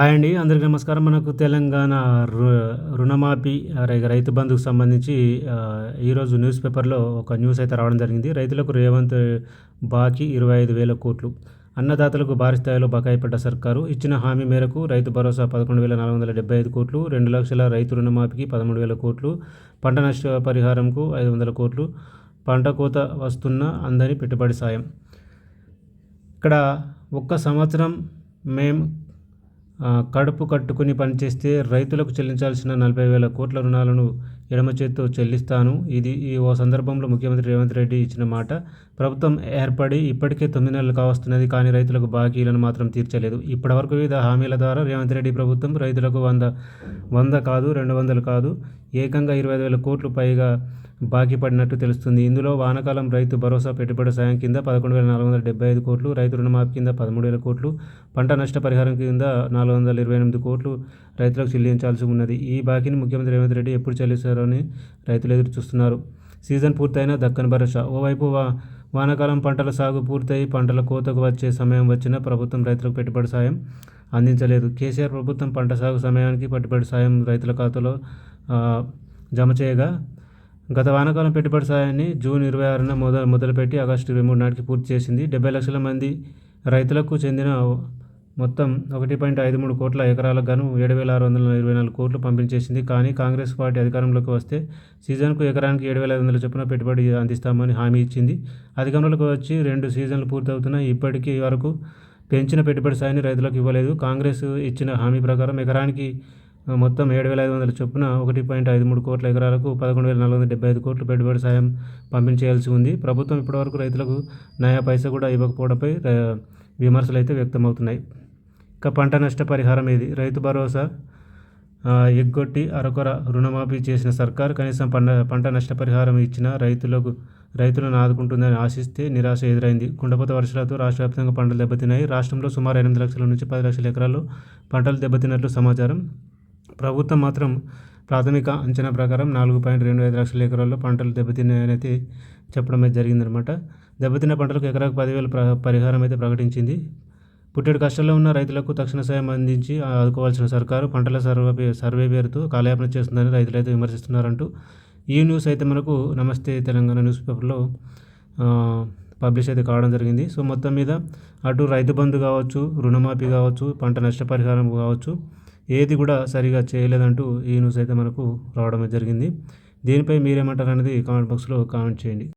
Hi అండి అందరికీ నమస్కారం. మనకు తెలంగాణ రుణమాఫీ రైతు బంధుకు సంబంధించి ఈరోజు న్యూస్ పేపర్లో ఒక న్యూస్ అయితే రావడం జరిగింది. రైతులకు రేవంత్ బాకీ ఇరవై ఐదు వేల కోట్లు. అన్నదాతలకు భారీ స్థాయిలో బకాయి పడ్డ సర్కారు ఇచ్చిన హామీ మేరకు రైతు భరోసా పదకొండు వేల నాలుగు వందల డెబ్బై ఐదు కోట్లు రెండు లక్షల రైతు రుణమాఫీకి పదమూడు వేల కోట్లు పంట నష్ట పరిహారంకు ఐదు వందల కోట్లు పంట కోత వస్తున్న అందరి పెట్టుబడి సాయం. ఇక్కడ ఒక్క సంవత్సరం మేము కడుపు కట్టుకుని పనిచేస్తే రైతులకు చెల్లించాల్సిన నలభై వేల కోట్ల రుణాలను ఎడమ చేత్తో చెల్లిస్తాను. ఇది ఈ ఓ సందర్భంలో ముఖ్యమంత్రి రేవంత్ రెడ్డి ఇచ్చిన మాట. ప్రభుత్వం ఏర్పడి ఇప్పటికే తొమ్మిది నెలలు కావస్తున్నది కానీ రైతులకు బాకీలను మాత్రం తీర్చలేదు. ఇప్పటివరకు వివిధ హామీల ద్వారా రేవంత్ రెడ్డి ప్రభుత్వం రైతులకు వంద వంద కాదు రెండు వందలు కాదు ఏకంగా ఇరవై ఐదు వేల కోట్లు పైగా బాకీ పడినట్టు తెలుస్తుంది. ఇందులో వానాకాలం రైతు భరోసా పెట్టుబడి సాయం కింద పదకొండు వేల నాలుగు వందల డెబ్బై ఐదు కోట్లు రైతు రుణమాఫీ కింద పదమూడు వేల కోట్లు పంట నష్టపరిహారం కింద నాలుగు వందల ఇరవై ఎనిమిది కోట్లు రైతులకు చెల్లించాల్సి ఉన్నది. ఈ బాకీని ముఖ్యమంత్రి రేవంత్ రెడ్డి ఎప్పుడు చెల్లిస్తారు అని రైతులు ఎదురు చూస్తున్నారు. సీజన్ పూర్తయిన దక్కన్ భరోసా. ఓవైపు వా వానాకాలం పంటల సాగు పూర్తయి పంటల కోతకు వచ్చే సమయం వచ్చినా ప్రభుత్వం రైతులకు పెట్టుబడి సాయం అందించలేదు. కేసీఆర్ ప్రభుత్వం పంట సాగు సమయానికి పెట్టుబడి సాయం రైతుల ఖాతాలో జమ చేయగా గత వానాకాలం పెట్టుబడి సాయాన్ని జూన్ ఇరవై ఆరున మొదలు మొదలుపెట్టి ఆగస్టు ఇరవై మూడు నాటికి పూర్తి చేసింది. డెబ్బై లక్షల మంది రైతులకు చెందిన మొత్తం ఒకటి పాయింట్ ఐదు మూడు కోట్ల ఎకరాలకు గాను ఏడు వేల ఆరు వందల ఇరవై నాలుగు కోట్లు పంపించేసింది. కానీ కాంగ్రెస్ పార్టీ అధికారంలోకి వస్తే సీజన్కు ఎకరానికి ఏడు వేల ఐదు వందల చొప్పున పెట్టుబడి అందిస్తామని హామీ ఇచ్చింది. అధికారంలోకి వచ్చి రెండు సీజన్లు పూర్తవుతున్నాయి. ఇప్పటికీ వరకు పెంచిన పెట్టుబడి సాయిని రైతులకు ఇవ్వలేదు. కాంగ్రెస్ ఇచ్చిన హామీ ప్రకారం ఎకరానికి మొత్తం ఏడు వేల ఐదు వందల చొప్పున ఒకటి పాయింట్ ఐదు మూడు కోట్ల ఎకరాలకు పదకొండు వేల నాలుగు వందల డెబ్బై ఐదు కోట్లు పెట్టుబడి సాయం పంపించేయాల్సి ఉంది. ప్రభుత్వం ఇప్పటివరకు రైతులకు నయా పైసా కూడా ఇవ్వకపోవడంపై విమర్శలు అయితే వ్యక్తమవుతున్నాయి. ఇక పంట నష్ట పరిహారం ఏది? రైతు భరోసా ఎగ్గొట్టి అరకొర రుణమాఫీ చేసిన సర్కార్ కనీసం పంట పంట నష్టపరిహారం ఇచ్చిన రైతులకు రైతులను ఆదుకుంటుందని ఆశిస్తే నిరాశ ఎదురైంది. కుండపోత వర్షాలతో రాష్ట్ర వ్యాప్తంగా పంటలు దెబ్బతిన్నాయి. రాష్ట్రంలో సుమారు ఎనిమిది లక్షల నుంచి పది లక్షల ఎకరాల్లో పంటలు దెబ్బతిన్నట్లు సమాచారం. ప్రభుత్వం మాత్రం ప్రాథమిక అంచనా ప్రకారం నాలుగు పాయింట్ రెండు ఐదు లక్షల ఎకరాల్లో పంటలు దెబ్బతిన్నాయనైతే చెప్పడం అయితే జరిగిందనమాట దెబ్బతిన్న పంటలకు ఎకరాకు పదివేల పరిహారం అయితే ప్రకటించింది. పుట్టెడు కష్టాల్లో ఉన్న రైతులకు తక్షణ సాయం అందించి ఆదుకోవాల్సిన సర్కారు పంటల సర్వే సర్వే పేరుతో కాలయాపన చేస్తుందని రైతులైతే విమర్శిస్తున్నారంటూ ఈ న్యూస్ అయితే మనకు నమస్తే తెలంగాణ న్యూస్ పేపర్లో పబ్లిష్ అయితే కావడం జరిగింది. సో మొత్తం మీద అటు రైతు బంధు కావచ్చు రుణమాఫీ కావచ్చు పంట నష్టపరిహారం కావచ్చు ఏది కూడా సరిగా చేయలేదంటూ ఈ న్యూస్ అయితే మనకు రావడం జరిగింది. దీనిపై మీరేమంటారు అనేది కామెంట్ బాక్స్లో కామెంట్ చేయండి.